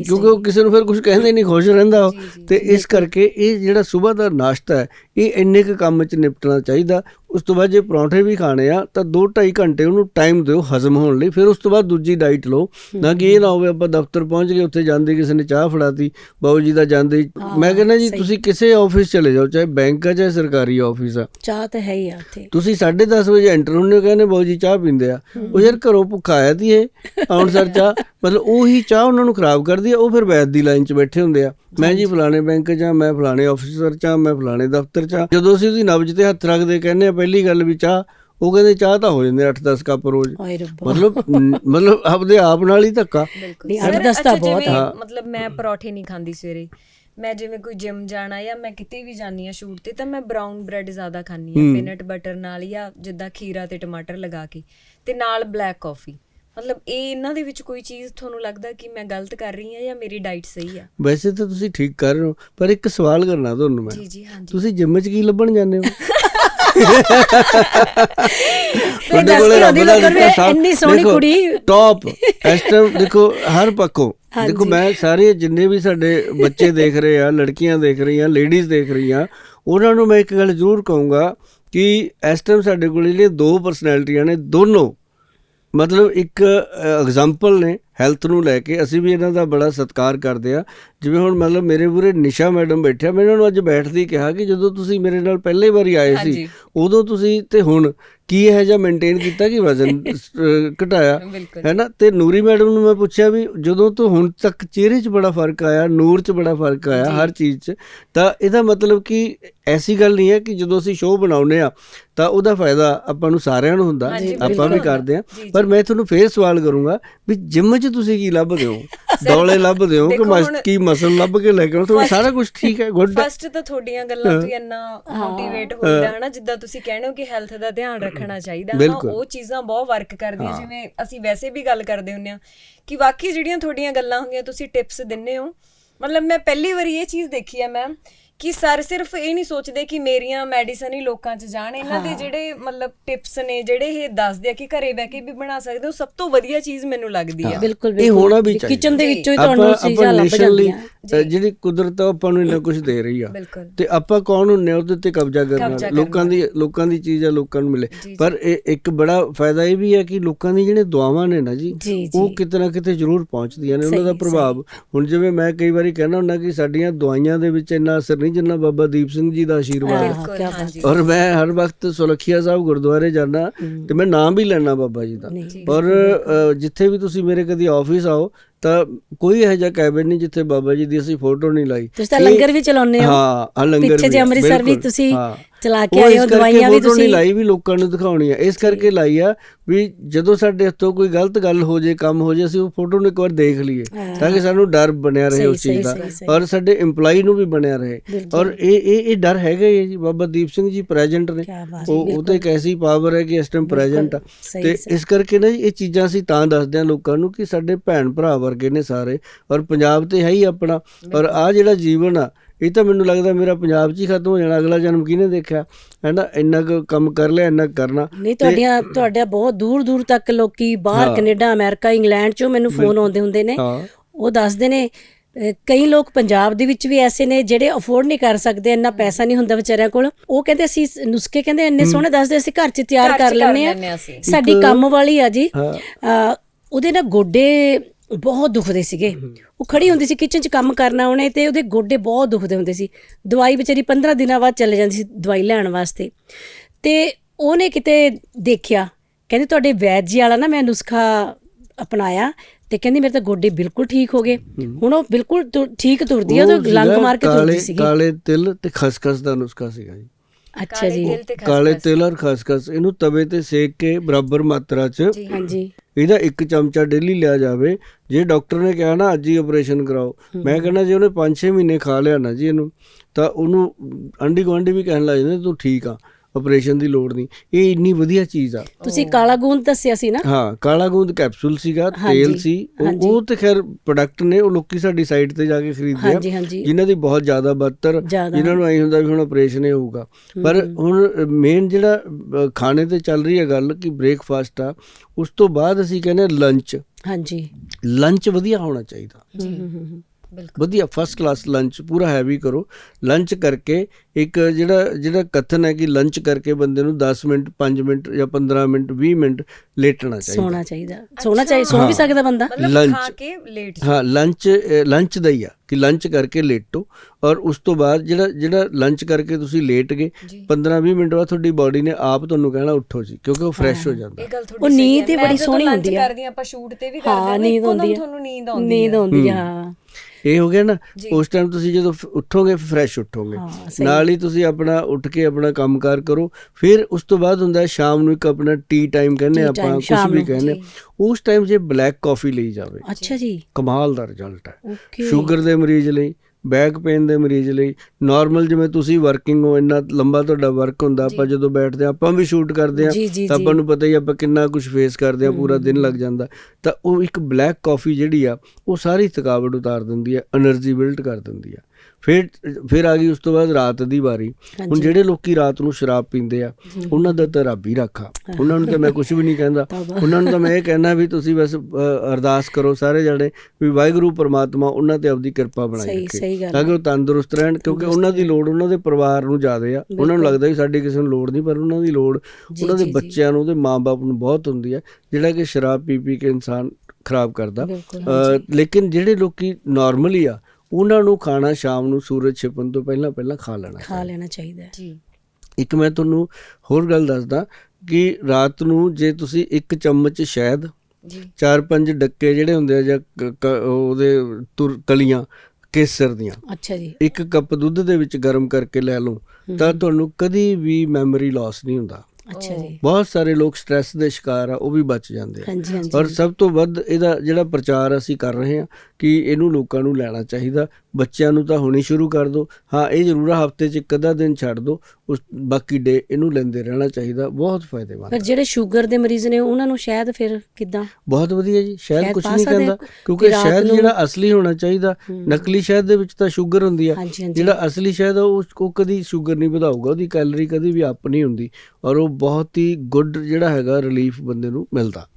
ਕਿਉਂਕਿ ਉਹ ਕਿਸੇ ਨੂੰ ਫਿਰ ਕੁਝ ਕਹਿੰਦੇ ਨਹੀਂ ਖੁਸ਼ ਰਹਿੰਦਾ ਉਹ। ਤੇ ਇਸ ਕਰਕੇ ਇਹ ਜਿਹੜਾ ਸਵੇਰ ਦਾ ਨਾਸ਼ਤਾ ਹੈ ਇਹ ਇੰਨੇ ਕੁ ਕੰਮ 'ਚ ਨਿਪਟਣਾ ਚਾਹੀਦਾ। ਉਸ ਤੋਂ ਬਾਅਦ ਜੇ ਪਰੌਂਠੇ ਵੀ ਖਾਣੇ ਆ ਤਾਂ 2.5 ਘੰਟੇ ਉਹਨੂੰ ਟਾਈਮ ਦਿਓ ਹਜ਼ਮ ਹੋਣ ਲਈ ਫਿਰ ਉਸ ਤੋਂ ਬਾਅਦ ਦੂਜੀ ਡਾਈਟ ਲਓ। ਨਾ ਕਿ ਇਹ ਨਾ ਹੋਵੇ ਆਪਾਂ ਦਫ਼ਤਰ ਪਹੁੰਚ ਗਏ ਉੱਥੇ ਜਾਂਦੇ ਕਿਸੇ ਨੇ ਚਾਹ ਫੜਾਤੀ ਬਾਊ ਜੀ ਦਾ ਜਾਂਦੇ ਮੈਂ ਕਹਿੰਦਾ ਜੀ ਤੁਸੀਂ ਕਿਸੇ ਆਫਿਸ ਚਲੇ ਜਾਓ ਚਾਹੇ ਬੈਂਕ ਆ ਚਾਹੇ ਸਰਕਾਰੀ ਆਫਿਸ ਆ। ਚਾਹ ਤਾਂ ਹੈ ਹੀ ਆ ਉੱਥੇ। ਤੁਸੀਂ 10:30 ਵਜੇ ਐਂਟਰ ਹੁੰਦੇ ਹੋ ਕਹਿੰਦੇ ਬਾਊ ਜੀ ਚਾਹ ਪੀਂਦੇ ਆ। ਉਹ ਯਾਰ ਘਰੋਂ ਭੁੱਖਾ ਆਇਆ ਦੀ ਇਹ ਆਉਣ ਸਰ ਚਾਹ। ਮਤਲਬ ਉਹੀ ਚਾਹ ਉਹਨਾਂ ਨੂੰ ਖਰਾਬ ਕਰਦੀ ਆ ਉਹ ਫਿਰ ਵੈਦ ਦੀ ਲਾਈਨ 'ਚ ਬੈਠੇ ਹੁੰਦੇ ਆ। ਮੈਂ ਜੀ ਫਲਾਣੇ ਬੈਂਕ 'ਚ ਆ ਮੈਂ ਫਲਾਣੇ ਆਫਿਸਰ 'ਚ ਆ ਮੈਂ ਫਲਾਣੇ ਦਫ਼ਤਰ 'ਚ ਆ। ਜਦੋਂ ਅਸੀਂ ਉਹਦੀ ਨਬਜ ਤੇ ਹੱਥ ਰੱਖਦੇ ਕਹਿੰਦੇ ਪਹਿਲੀ ਗੱਲ ਵੀ ਚਾਹ ਉਹ ਕਹਿੰਦੇ ਚਾਹ ਤਾਂ ਹੋ ਜਾਂਦੇ 8-10 ਕੱਪ ਰੋਜ਼। ਮਤਲਬ ਮਤਲਬ ਆਪਦੇ ਆਪ ਨਾਲ ਹੀ ਧੱਕਾ। ਬਿਲਕੁਲ। ਨਹੀਂ, Sir, ਅੱਠ ਦਸ ਤਾਂ ਅੱਛਾ, ਬਹੁਤ ਆ। ਮਤਲਬ ਮੈਂ ਪਰੌਠੇ ਨਹੀਂ ਖਾਂਦੀ ਸਵੇਰੇ। ਮੈਂ ਜਿਵੇਂ ਕੋਈ ਜਿਮ ਜਾਣਾ ਜਾਂ ਮੈਂ ਕਿਤੇ ਵੀ ਜਾਨੀ ਆ ਸ਼ੂਟ ਤੇ ਤਾਂ ਮੈਂ ਬ੍ਰਾਊਨ ਬ੍ਰੈਡ ਜ਼ਿਆਦਾ ਖਾਂਦੀ ਆ ਪੀਨਟ ਬਟਰ ਨਾਲ ਜਾਂ ਜਿੱਦਾਂ ਖੀਰਾ ਤੇ ਟਮਾਟਰ ਲਗਾ ਕੇ ਤੇ ਨਾਲ ਬਲੈਕ ਕਾਫੀ ਮਤਲਬ ਇਹ ਇਹਨਾਂ ਦੇ ਵਿੱਚ ਕੋਈ ਚੀਜ਼ ਤੁਹਾਨੂੰ ਲੱਗਦਾ ਕਿ ਮੈਂ ਗਲਤ ਕਰ ਰਹੀ ਹਾਂ ਜਾਂ ਮੇਰੀ ਡਾਈਟ ਸਹੀ ਆ? ਵੈਸੇ ਤਾਂ ਤੁਸੀਂ ਠੀਕ ਕਰ ਰਹੇ ਹੋ ਪਰ ਇੱਕ ਸਵਾਲ ਕਰਨਾ ਤੁਹਾਨੂੰ ਮੈਂ। ਜੀ ਜੀ ਹਾਂਜੀ। ਤੁਸੀਂ ਜਿਮ 'ਚ ਕੀ ਲੱਭਣ ਜਾਂਦੇ ਹੋ? ਫਿਰ ਦੱਸ ਕੇ ਉਹਦੀ ਲੱਗਣ ਵੀ ਇੰਨੀ ਸੋਹਣੀ ਕੁੜੀ ਟੌਪ ਇਸ ਟਾਈਮ ਦੇਖੋ ਹਰ ਪੱਖੋਂ ਦੇਖੋ ਮੈਂ ਸਾਰੇ ਜਿੰਨੇ ਵੀ ਸਾਡੇ ਬੱਚੇ ਦੇਖ ਰਹੇ ਆ ਲੜਕੀਆਂ ਦੇਖ ਰਹੀਆਂ ਲੇਡੀਜ਼ ਦੇਖ ਰਹੀਆਂ ਉਹਨਾਂ ਨੂੰ ਮੈਂ ਇੱਕ ਗੱਲ ਜ਼ਰੂਰ ਕਹੂੰਗਾ ਕਿ ਇਸ ਟਾਈਮ ਸਾਡੇ ਕੋਲ ਜਿਹੜੀਆਂ ਦੋ ਪਰਸਨੈਲਿਟੀਆਂ ਨੇ ਦੋਨੋਂ ਮਤਲਬ ਇੱਕ ਐਗਜ਼ਾਮਪਲ ਨੇ ਹੈਲਥ ਨੂੰ ਲੈ ਕੇ ਅਸੀਂ ਵੀ ਇਹਨਾਂ ਦਾ ਬੜਾ ਸਤਿਕਾਰ ਕਰਦੇ ਆ ਜਿਵੇਂ ਹੁਣ ਮਤਲਬ ਮੇਰੇ ਪੂਰੇ ਨਿਸ਼ਾ ਮੈਡਮ ਬੈਠਿਆ ਮੈਂ ਇਹਨਾਂ ਨੂੰ ਅੱਜ ਬੈਠਦੀ ਕਿਹਾ ਕਿ ਜਦੋਂ ਤੁਸੀਂ ਮੇਰੇ ਨਾਲ ਪਹਿਲੀ ਵਾਰੀ ਆਏ ਸੀ। ਉਦੋਂ ਤੁਸੀਂ ਤੇ ਹੁਣ ਕੀ ਇਹ ਜਿਹਾ ਮੇਨਟੇਨ ਕੀਤਾ ਕਿ ਵਜ਼ਨ ਘਟਾਇਆ? ਹੈ ਨਾ? ਤੇ ਨੂਰੀ ਮੈਡਮ ਨੂੰ ਮੈਂ ਪੁੱਛਿਆ ਵੀ ਜਦੋਂ ਤੋਂ ਹੁਣ ਤੱਕ ਚਿਹਰੇ 'ਚ ਬੜਾ ਫ਼ਰਕ ਆਇਆ ਨੂਰ 'ਚ ਬੜਾ ਫ਼ਰਕ ਆਇਆ ਹਰ ਚੀਜ਼ 'ਚ ਤਾਂ ਇਹਦਾ ਮਤਲਬ ਕਿ ਐਸੀ ਗੱਲ ਨਹੀਂ ਹੈ ਕਿ ਜਦੋਂ ਅਸੀਂ ਸ਼ੋਅ ਬਣਾਉਨੇ ਆ ਤਾਂ ਉਹਦਾ ਫਾਇਦਾ ਆਪਾਂ ਨੂੰ ਸਾਰਿਆਂ ਨੂੰ ਹੁੰਦਾ ਆਪਾਂ ਵੀ ਕਰਦੇ ਆ ਜੀ, ਜੀ। ਪਰ ਮੈਂ ਤੁਹਾਨੂੰ ਫੇਰ ਸਵਾਲ ਕਰੂੰਗਾ ਵੀ ਜਿਮ 'ਚ ਤੁਸੀਂ ਕੀ ਲੱਭਦੇ ਹੋ? ਡੋਲੇ ਲੱਭਦੇ ਹੋ ਕਿ ਕੀ ਮਸਲ ਲੱਭ ਕੇ ਲੈ ਕੇ ਤੁਹਾਡਾ ਸਾਰਾ ਕੁਝ ਠੀਕ ਹੈ ਗੁੱਡ ਫਸਟ ਤਾਂ ਤੁਹਾਡੀਆਂ ਗੱਲਾਂ ਤੋਂ ਇੰਨਾ ਮੋਟੀਵੇਟ ਹੋਈਦਾ ਹਨਾ ਜਿੱਦਾਂ ਤੁਸੀਂ ਕਹਿੰਦੇ ਹੋ ਕਿ ਹੈਲਥ ਦਾ ਧਿਆਨ ਰੱਖਣਾ ਚਾਹੀਦਾ ਬਿਲਕੁਲ। ਉਹ ਚੀਜ਼ਾਂ ਬਹੁਤ ਵਰਕ ਕਰਦੀਆਂ ਜਿਵੇਂ ਅਸੀਂ ਵੈਸੇ ਵੀ ਗੱਲ ਕਰਦੇ ਹੁੰਨੇ ਆ ਕਿ ਵਾਕਈ ਜਿਹੜੀਆਂ ਤੁਹਾਡੀਆਂ ਗੱਲਾਂ ਹੁੰਦੀਆਂ ਤੁਸੀਂ ਟਿਪਸ ਦਿੰਨੇ ਹੋ। ਮਤਲਬ ਮੈਂ ਪਹਿਲੀ ਵਾਰੀ ਇਹ ਚੀਜ਼ ਦੇਖੀ ਆ ਮੈਮ ਕਿ ਸਰ ਸਿਰਫ ਇਹ ਨਹੀਂ ਸੋਚਦੇ ਕਿ ਮੇਰੀਆਂ ਮੈਡੀਸਨ ਹੀ ਲੋਕਾਂ 'ਚ ਜਾਣ ਇਹਨਾਂ ਦੇ ਜਿਹੜੇ ਮਤਲਬ ਟਿਪਸ ਨੇ ਜਿਹੜੇ ਇਹ ਦੱਸਦੇ ਆ ਕਿ ਘਰੇ ਬਹਿ ਕੇ ਵੀ ਬਣਾ ਸਕਦੇ ਹੋ ਸਭ ਤੋਂ ਵਧੀਆ ਚੀਜ਼ ਮੈਨੂੰ ਲੱਗਦੀ ਆ। ਬਿਲਕੁਲ ਇਹ ਹੋਣਾ ਵੀ ਚਾਹੀਦਾ। ਕਿਚਨ ਦੇ ਵਿੱਚੋਂ ਹੀ ਤੁਹਾਨੂੰ ਚੀਜ਼ਾਂ ਲੱਭ ਜਾਂਦੀਆਂ। ਜਿਹੜੀ ਕੁਦਰਤ ਆ ਆਪਾਂ ਨੂੰ ਇੰਨਾ ਕੁਝ ਦੇ ਰਹੀ ਆ। ਤੇ ਆਪਾਂ ਕੌਣ ਹੁੰਨੇ ਆ ਉਹਦੇ ਤੇ ਕਬਜ਼ਾ ਕਰਨਾ ਲੋਕਾਂ ਦੀ ਲੋਕਾਂ ਦੀ ਚੀਜ਼ ਆ ਲੋਕਾਂ ਨੂੰ ਮਿਲੇ। ਪਰ ਇਹ ਇੱਕ ਬੜਾ ਫਾਇਦਾ ਇਹ ਵੀ ਹੈ ਕਿ ਲੋਕਾਂ ਦੀ ਜਿਹੜੇ ਦੁਆਵਾਂ ਨੇ ਨਾ ਜੀ। ਉਹ ਕਿਤੇ ਨਾ ਕਿਤੇ ਜ਼ਰੂਰ ਪਹੁੰਚਦੀਆਂ ਨੇ। ਉਹਨਾਂ ਦਾ ਪ੍ਰਭਾਵ। ਹੁਣ ਜਿਵੇਂ ਮੈਂ ਕਈ ਵਾਰੀ ਕਹਿੰਦਾ ਹੁੰਦਾ ਕਿ ਸਾਡੀਆਂ ਦਵਾਈਆਂ ਦੇ ਵਿੱਚ ਇੰਨਾ ਅਸਰ ਨਹੀਂ ਜਿੰਨਾ ਬਾਬਾ ਦੀਪ ਸਿੰਘ ਜੀ ਦਾ ਆਸ਼ੀਰਵਾਦ। ਹੈ ਔਰ ਮੈਂ ਹਰ ਵਕਤ ਸੁਲੱਖੀਆ ਸਾਹਿਬ ਗੁਰਦੁਆਰੇ ਜਾਂਦਾ ਤੇ ਮੈਂ ਨਾਮ ਵੀ ਲੈਣਾ ਬਾਬਾ ਜੀ ਦਾ। ਅ, ਜਿੱਥੇ ਵੀ ਤੁਸੀਂ ਮੇਰੇ ਕਦੀ ਆਫਿਸ ਆਓ ਤਾਂ ਕੋਈ ਇਹੋ ਜਿਹਾ ਕੈਬਿਨ ਨਹੀਂ ਜਿੱਥੇ ਬਾਬਾ ਜੀ ਦੀ ਅਸੀਂ ਫੋਟੋ ਨਹੀਂ ਲਾਈ। ਤੁਸੀਂ ਤਾਂ ਲੰਗਰ ਵੀ ਚਲਾਉਂਦੇ ਹੋ। ਹਾਂ ਆ ਲੰਗਰ ਪਿੱਛੇ ਜੇ ਆ, ਅੰਮ੍ਰਿਤਸਰ ਵੀ ਤੁਸੀਂ। ਚਲਾ ਕੇ ਆਏ ਹੋ ਦਵਾਈਆਂ ਵੀ ਤੁਸੀਂ ਲਾਈ ਵੀ ਲੋਕਾਂ ਨੂੰ ਦਿਖਾਉਣੀ ਆ। ਇਸ ਕਰਕੇ ਲਾਈ ਆ ਵੀ ਜਦੋਂ ਸਾਡੇ ਹੱਥੋਂ ਕੋਈ ਗਲਤ ਗੱਲ ਹੋ ਜੇ ਕੰਮ ਹੋ ਜੇ ਅਸੀਂ ਉਹ ਫੋਟੋ ਨੂੰ ਇੱਕ ਵਾਰ ਦੇਖ ਲਈਏ ਤਾਂ ਕਿ ਸਾਨੂੰ ਡਰ ਬਣਿਆ ਰਹੇ ਉਸ ਚੀਜ਼ ਦਾ। ਔਰ ਸਾਡੇ EMPLOYE ਨੂੰ ਵੀ ਬਣਿਆ ਰਹੇ। ਔਰ ਇਹ ਇਹ ਇਹ ਡਰ ਹੈਗਾ ਹੀ ਜੀ। ਬਾਬਾ ਦੀਪ ਸਿੰਘ ਜੀ ਪ੍ਰੈਜ਼ੈਂਟ ਨੇ। ਉਹ ਉਹ ਤਾਂ ਇੱਕ ਐਸੀ ਪਾਵਰ ਹੈ ਕਿ ਇਸ ਟਾਈਮ ਪ੍ਰੈਜ਼ੈਂਟ ਆ। ਤੇ। ਇਸ ਕਰਕੇ ਨਾ ਜੀ ਇਹ ਚੀਜ਼ਾਂ ਅਸੀਂ ਤਾਂ ਦੱਸਦੇ ਹਾਂ ਲੋਕਾਂ ਨੂੰ ਕਿ ਸਾਡੇ ਭੈਣ ਭਰਾ ਵਰਗੇ ਨੇ ਸਾਰੇ ਔਰ ਪੰਜਾਬ ਤੇ ਹੈ ਹੀ ਆਪਣਾ। ਔਰ ਆ ਜਿਹੜਾ ਜੀਵਨ ਆ ਇਹ ਤਾਂ ਮੈਨੂੰ ਲੱਗਦਾ ਮੇਰਾ ਪੰਜਾਬ 'ਚ ਹੀ ਖਤਮ ਹੋ ਜਾਣਾ। ਅਗਲਾ ਜਨਮ ਕਿਹਨੇ ਦੇਖਿਆ? ਹੈਨਾ ਇੰਨਾ ਕੁ ਕੰਮ ਕਰ ਲਿਆ ਇੰਨਾ ਕਰਨਾ। ਨਹੀਂ ਤੁਹਾਡੀਆਂ ਤੁਹਾਡਾ ਬਹੁਤ ਦੂਰ ਦੂਰ ਤੱਕ ਲੋਕੀ ਬਾਹਰ। ਕੈਨੇਡਾ ਅਮਰੀਕਾ ਇੰਗਲੈਂਡ ਚੋਂ ਮੈਨੂੰ ਫੋਨ ਆਉਂਦੇ ਹੁੰਦੇ ਨੇ। ਉਹ ਦੱਸਦੇ ਨੇ ਕਈ ਲੋਕ ਪੰਜਾਬ ਦੇ ਵਿੱਚ ਵੀ ਐਸੇ ਨੇ ਜਿਹੜੇ ਅਫੋਰਡ ਨਹੀਂ ਕਰ ਸਕਦੇ ਇੰਨਾ ਪੈਸਾ ਨਹੀਂ ਹੁੰਦਾ ਵਿਚਾਰਿਆਂ ਕੋਲ। ਉਹ ਕਹਿੰਦੇ ਅਸੀਂ ਨੁਸਖੇ ਕਹਿੰਦੇ ਇੰਨੇ ਸੋਹਣੇ ਦੱਸਦੇ ਅਸੀਂ ਘਰ 'ਚ ਤਿਆਰ ਕਰ ਲੈਂਦੇ ਆ। ਸਾਡੀ ਕੰਮ ਵਾਲੀ ਆ ਜੀ। ਉਹਦੇ ਨਾਲ ਗੋਡੇ ਬਹੁਤ ਦੁਖਦੇ ਸੀਗੇ। ਉਹ ਖੜੀ ਹੁੰਦੀ ਸੀ ਕਿਚਨ 'ਚ ਕੰਮ ਕਰਨਾ ਉਹਨੇ ਤੇ ਉਹਦੇ ਗੋਡੇ ਬਹੁਤ ਦੁਖਦੇ ਹੁੰਦੇ ਸੀ। ਦਵਾਈ ਵਿਚਾਰੀ 15 ਦਿਨਾਂ ਬਾਅਦ ਚਲੇ ਜਾਂਦੀ ਸੀ ਦਵਾਈ ਲੈਣ ਵਾਸਤੇ। ਤੇ ਉਹਨੇ ਕਿਤੇ ਦੇਖਿਆ ਕਹਿੰਦੇ ਤੁਹਾਡੇ ਵੈਦ ਜੀ ਵਾਲਾ ਨਾ ਮੈਂ ਨੁਸਖਾ ਅਪਣਾਇਆ ਤੇ ਕਹਿੰਦੀ ਮੇਰੇ ਤਾਂ ਗੋਡੇ ਬਿਲਕੁਲ ਠੀਕ ਹੋ ਗਏ। ਹੁਣ ਉਹ ਬਿਲਕੁਲ ਠੀਕ ਤੁਰਦੀ ਆ ਉਹ ਲੰਗ ਮਾਰ ਕੇ ਤੁਰਦੀ ਸੀਗੀ। ਕਾਲੇ ਤਿਲ ਤੇ ਖਸਖਸ ਦਾ ਨੁਸਖਾ ਸੀਗਾ ਜੀ। ਅੱਛਾ ਜੀ। ਕਾਲੇ ਤਿਲ ਔਰ ਖਸਖਸ ਇਹਨੂੰ ਤਵੇ ਤੇ ਸੇਕ ਕੇ ਬਰਾਬਰ ਮਾਤਰਾ 'ਚ ਜੀ। ਹਾਂਜੀ। ਇਹਦਾ ਇੱਕ ਚਮਚਾ ਡੇਲੀ ਲਿਆ ਜਾਵੇ। ਜੇ ਡਾਕਟਰ ਨੇ ਕਿਹਾ ਨਾ ਅੱਜ ਹੀ ਆਪਰੇਸ਼ਨ ਕਰਾਓ। ਮੈਂ ਕਹਿੰਦਾ ਜੇ ਉਹਨੇ 5-6 ਮਹੀਨੇ ਖਾ ਲਿਆ ਨਾ ਜੀ ਇਹਨੂੰ ਤਾਂ ਉਹਨੂੰ ਆਂਢੀ ਗੁਆਂਢੀ ਵੀ ਕਹਿਣ ਲੱਗ ਜਾਂਦੇ ਤੂੰ ਠੀਕ ਆ। ਆਪਰੇਸ਼ਨ ਦੀ ਲੋੜ ਨਹੀਂ। ਇਹ ਇੰਨੀ ਵਧੀਆ ਚੀਜ਼ ਆ। ਤੁਸੀਂ ਕਾਲਾ ਗੂੰਦ ਦੱਸਿਆ ਸੀ ਨਾ? ਹਾਂ ਕਾਲਾ ਗੂੰਦ ਕੈਪਸੂਲ ਸੀਗਾ ਤੇਲ ਸੀ। ਉਹ- ਤੇ ਖੈਰ ਪ੍ਰੋਡਕਟ ਨੇ ਉਹ ਲੋਕੀ ਸਾਡੀ ਸਾਈਟ ਤੇ ਜਾ ਕੇ ਖਰੀਦਦੇ ਆ। ਜਿਨ੍ਹਾਂ ਦੀ ਬਹੁਤ ਜ਼ਿਆਦਾ ਬਦਤਰ। ਜਿਨ੍ਹਾਂ ਨੂੰ ਐਂ ਹੁੰਦਾ ਵੀ ਹੁਣ ਆਪਰੇਸ਼ਨ ਹੀ ਹੋਊਗਾ। ਪਰ ਹੁਣ ਮੇਨ ਜਿਹੜਾ ਖਾਣੇ ਤੇ ਚੱਲ ਰਹੀ ਹੈ ਗੱਲ ਕਿ ਬ੍ਰੇਕਫਾਸਟ ਆ ਉਸ ਤੋਂ ਬਾਅਦ ਅਸੀਂ ਕਹਿੰਦੇ ਲੰਚ ਹਾਂਜੀ। ਲੰਚ ਵਧੀਆ ਹੋਣਾ ਚਾਹੀਦਾ। ਵਧੀਆ ਫਸਟ ਕਲਾਸ ਲੰਚ ਪੂਰਾ ਹੈਵੀ ਕਰੋ। ਲੰਚ ਕਰਕੇ ਇੱਕ ਜਿਹੜਾ ਜਿਹੜਾ ਕਥਨ ਹੈ ਕਿ ਲੰਚ ਕਰਕੇ ਬੰਦੇ ਨੂੰ 10 ਮਿੰਟ 5 ਮਿੰਟ ਜਾਂ 15 ਮਿੰਟ 20 ਮਿੰਟ ਲੇਟਣਾ ਚਾਹੀਦਾ। ਸੋਣਾ ਚਾਹੀਦਾ। ਸੋਣਾ ਚਾਹੀਦਾ ਸੋ ਵੀ ਸਕਦਾ ਬੰਦਾ। Lunch। ਖਾ ਕੇ ਲੇਟ ਹਾਂ ਲੰਚ ਲੰਚ ਦਾ ਹੀ ਆ ਕਿ ਲੰਚ ਕਰਕੇ ਲੇਟੋ ਔਰ ਉਸ ਤੋਂ ਬਾਅਦ ਜਿਹੜਾ ਜਿਹੜਾ ਲੰਚ ਕਰਕੇ ਤੁਸੀਂ ਲੇਟ ਗਏ ਜੀ। 15-20 ਮਿੰਟ ਬਾਅਦ ਤੁਹਾਡੀ ਬਾਡੀ ਨੇ ਆਪ ਤੁਹਾਨੂੰ ਕਹਿਣਾ ਉੱਠੋ ਜੀ ਕਿਉਂਕਿ ਉਹ ਫਰੈਸ਼ ਹੋ ਜਾਂਦਾ। ਉਹ ਨੀਂਦ ਤੇ ਬੜੀ ਸੋਹਣੀ ਹੁੰਦੀ ਆ। ਕਰਦੀ ਆਪਾਂ ਸ਼ੂਟ ਤੇ ਵੀ ਕਰਦੇ ਹਾਂ ਹਾਂ ਨੀਂਦ ਆਉਂਦੀ ਆ। ਤੁਹਾਨੂੰ ਨੀਂਦ ਆਉਂਦੀ ਨੀਂਦ ਆਉਂਦੀ ਆ ਇਹ ਹੋ ਗਿਆ ਨਾ। ਉਸ ਟਾਈਮ ਤੁਸੀਂ ਜਦੋਂ ਉੱਠੋਗੇ ਫਰੈਸ਼ ਉੱਠੋਗੇ। ਨਾਲ ਹੀ ਤੁਸੀਂ ਆਪਣਾ ਉੱਠ ਕੇ ਆਪਣਾ ਕੰਮਕਾਰ ਕਰੋ। ਫਿਰ ਉਸ ਤੋਂ ਬਾਅਦ ਹੁੰਦਾ ਹੈ ਸ਼ਾਮ ਨੂੰ ਇੱਕ ਆਪਣਾ ਟੀ ਟਾਈਮ ਕਹਿੰਦੇ ਆਪਾਂ ਕੁਝ ਵੀ ਕਹਿੰਦੇ। ਉਸ ਟਾਈਮ ਜੇ ਬਲੈਕ ਕਾਫੀ ਲਈ ਜਾਵੇ। ਅੱਛਾ ਜੀ। ਕਮਾਲ ਦਾ ਰਿਜ਼ਲਟ ਹੈ। ਸ਼ੂਗਰ ਦੇ ਮਰੀਜ਼ ਲਈ। ਬੈਕ ਪੇਨ ਦੇ ਮਰੀਜ਼ ਲਈ ਨਾਰਮਲ ਜਿਵੇਂ ਤੁਸੀਂ ਵਰਕਿੰਗ ਹੋ ਇੰਨਾ ਲੰਬਾ ਤੁਹਾਡਾ ਵਰਕ ਹੁੰਦਾ ਆਪਾਂ ਜਦੋਂ ਬੈਠਦੇ ਆ ਆਪਾਂ ਵੀ ਸ਼ੂਟ ਕਰਦੇ ਆ ਤਾਂ ਆਪਾਂ ਨੂੰ ਪਤਾ ਹੀ ਆਪਾਂ ਕਿੰਨਾ ਕੁਝ ਫੇਸ ਕਰਦੇ ਆ ਪੂਰਾ ਦਿਨ ਲੱਗ ਜਾਂਦਾ। ਤਾਂ ਉਹ ਇੱਕ ਬਲੈਕ ਕਾਫੀ ਜਿਹੜੀ ਆ ਉਹ ਸਾਰੀ ਥਕਾਵਟ ਉਤਾਰ ਦਿੰਦੀ ਆ એનર્ਜੀ ਬਿਲਡ ਕਰ ਦਿੰਦੀ ਆ। ਫਿਰ ਫਿਰ ਆ ਗਈ ਉਸ ਤੋਂ ਬਾਅਦ ਰਾਤ ਦੀ ਵਾਰੀ। ਹੁਣ। ਜਿਹੜੇ ਲੋਕੀ ਰਾਤ ਨੂੰ ਸ਼ਰਾਬ ਪੀਂਦੇ ਆ ਉਹਨਾਂ ਦਾ ਤਾਂ ਰੱਬ ਹੀ ਰੱਖਾ। ਉਹਨਾਂ ਨੂੰ ਤਾਂ ਮੈਂ ਕੁਝ ਵੀ ਨਹੀਂ ਕਹਿੰਦਾ। ਉਹਨਾਂ ਨੂੰ ਤਾਂ ਮੈਂ ਇਹ ਕਹਿਣਾ ਵੀ ਤੁਸੀਂ ਬਸ ਅਰਦਾਸ ਕਰੋ ਸਾਰੇ ਜਣੇ ਵੀ ਵਾਹਿਗੁਰੂ ਪ੍ਰਮਾਤਮਾ ਉਹਨਾਂ ਤੇ ਆਪਦੀ ਕਿਰਪਾ ਬਣਾਈ ਰੱਖੇ। ਤਾਂ ਕਿ ਉਹ ਤੰਦਰੁਸਤ ਰਹਿਣ ਕਿਉਂਕਿ ਉਹਨਾਂ ਦੀ ਲੋੜ ਉਹਨਾਂ ਦੇ ਪਰਿਵਾਰ ਨੂੰ ਜ਼ਿਆਦਾ ਆ। ਉਹਨਾਂ ਨੂੰ ਲੱਗਦਾ ਵੀ ਸਾਡੀ ਕਿਸੇ ਨੂੰ ਲੋੜ ਨਹੀਂ ਪਰ ਉਹਨਾਂ ਦੀ ਲੋੜ ਉਹਨਾਂ ਦੇ। ਬੱਚਿਆਂ ਨੂੰ ਉਹਦੇ ਮਾਪੇ ਨੂੰ ਬਹੁਤ ਹੁੰਦੀ ਹੈ ਜਿਹੜਾ ਕਿ ਸ਼ਰਾਬ ਪੀ ਪੀ ਕੇ ਇਨਸਾਨ ਖਰਾਬ ਕਰਦਾ। ਲੇਕਿਨ ਜਿਹੜੇ ਲੋਕੀ ਨਾਰਮਲੀ ਆ ਉਹਨਾਂ ਨੂੰ ਖਾਣਾ ਸ਼ਾਮ ਨੂੰ ਸੂਰਜ ਛਿਪਣ ਤੋਂ ਪਹਿਲਾਂ ਪਹਿਲਾਂ ਖਾ ਲੈਣਾ ਖਾ ਲੈਣਾ ਚਾਹੀਦਾ ਹੈ। ਜੀ। ਇੱਕ ਮੈਂ ਤੁਹਾਨੂੰ ਹੋਰ ਗੱਲ ਦੱਸਦਾ ਕਿ ਰਾਤ ਨੂੰ ਜੇ ਤੁਸੀਂ ਇੱਕ ਚਮਚ ਸ਼ਹਿਦ ਜੀ। ਚਾਰ ਪੰਜ ਡੱਕੇ ਜਿਹੜੇ ਹੁੰਦੇ ਆ ਜਾਂ ਉਹਦੇ ਤੁਰ ਕਲੀਆਂ ਕੇਸਰ ਦੀਆਂ। ਅੱਛਾ ਜੀ। ਇੱਕ ਕੱਪ ਦੁੱਧ ਦੇ ਵਿੱਚ ਗਰਮ ਕਰਕੇ ਲੈ ਲਓ ਤਾਂ ਤੁਹਾਨੂੰ ਕਦੀ ਵੀ ਮੈਮਰੀ ਲਾਸ ਨਹੀਂ ਹੁੰਦਾ। ਅੱਛਾ ਜੀ। ਬਹੁਤ ਸਾਰੇ ਲੋਕ ਸਟ੍ਰੈਸ ਦੇ ਸ਼ਿਕਾਰ ਆ ਉਹ ਵੀ ਬਚ ਜਾਂਦੇ ਆ। ਹਾਂਜੀ ਹਾਂਜੀ। ਔਰ ਸਭ ਤੋਂ ਵੱਧ ਇਹਦਾ ਜਿਹੜਾ ਪ੍ਰਚਾਰ ਅਸੀਂ ਕਰ ਰਹੇ ਹਾਂ ਕਿ ਇਹਨੂੰ ਲੋਕਾਂ ਨੂੰ ਲੈਣਾ ਚਾਹੀਦਾ। ਬੱਚਿਆਂ ਨੂੰ ਤਾਂ ਹੁਣੀ ਸ਼ੁਰੂ ਕਰ ਦਿਓ ਹਾਂ ਇਹ ਜ਼ਰੂਰ ਆ ਹਫ਼ਤੇ 'ਚ ਇੱਕ ਅੱਧਾ ਦਿਨ ਛੱਡ ਦਿਓ ਉਸ ਬਾਕੀ ਡੇ ਇਹਨੂੰ ਲੈਂਦੇ ਰਹਿਣਾ ਚਾਹੀਦਾ ਬਹੁਤ ਫਾਇਦੇਮੰਦ ਪਰ ਜਿਹੜੇ ਸ਼ੂਗਰ ਦੇ ਮਰੀਜ਼ ਨੇ ਉਹਨਾਂ ਨੂੰ ਸ਼ਾਇਦ ਫਿਰ ਕਿਦਾਂ? ਬਹੁਤ ਵਧੀਆ ਜੀ ਸ਼ਹਿਦ ਸ਼ਹਿਦ ਕੁਝ ਨਹੀਂ ਕਹਿੰਦਾ ਆ? ਕਿਉਂਕਿ ਨੂੰ- ਜਿਹੜਾ ਅਸਲੀ ਹੋਣਾ ਚਾਹੀਦਾ ਨਕਲੀ ਸ਼ਹਿਦ ਦੇ ਵਿੱਚ ਤਾਂ ਸ਼ੂਗਰ ਹੁੰਦੀ ਆ। ਜਿਹੜਾ ਅਸਲੀ ਸ਼ਹਿਦ ਆ ਉਹ ਕਦੀ ਸ਼ੂਗਰ ਨਹੀਂ ਵਧਾਊਗਾ ਉਹਦੀ ਕੈਲਰੀ ਕਦੀ ਵੀ ਅਪ ਨਹੀਂ ਹੁੰਦੀ। ਔਰ ਉਹ ਬਹੁਤ ਹੀ ਗੁੱਡ ਜਿਹੜਾ ਹੈਗਾ ਰਿਲੀਫ ਬੰਦੇ ਨੂੰ ਮਿਲਦਾ।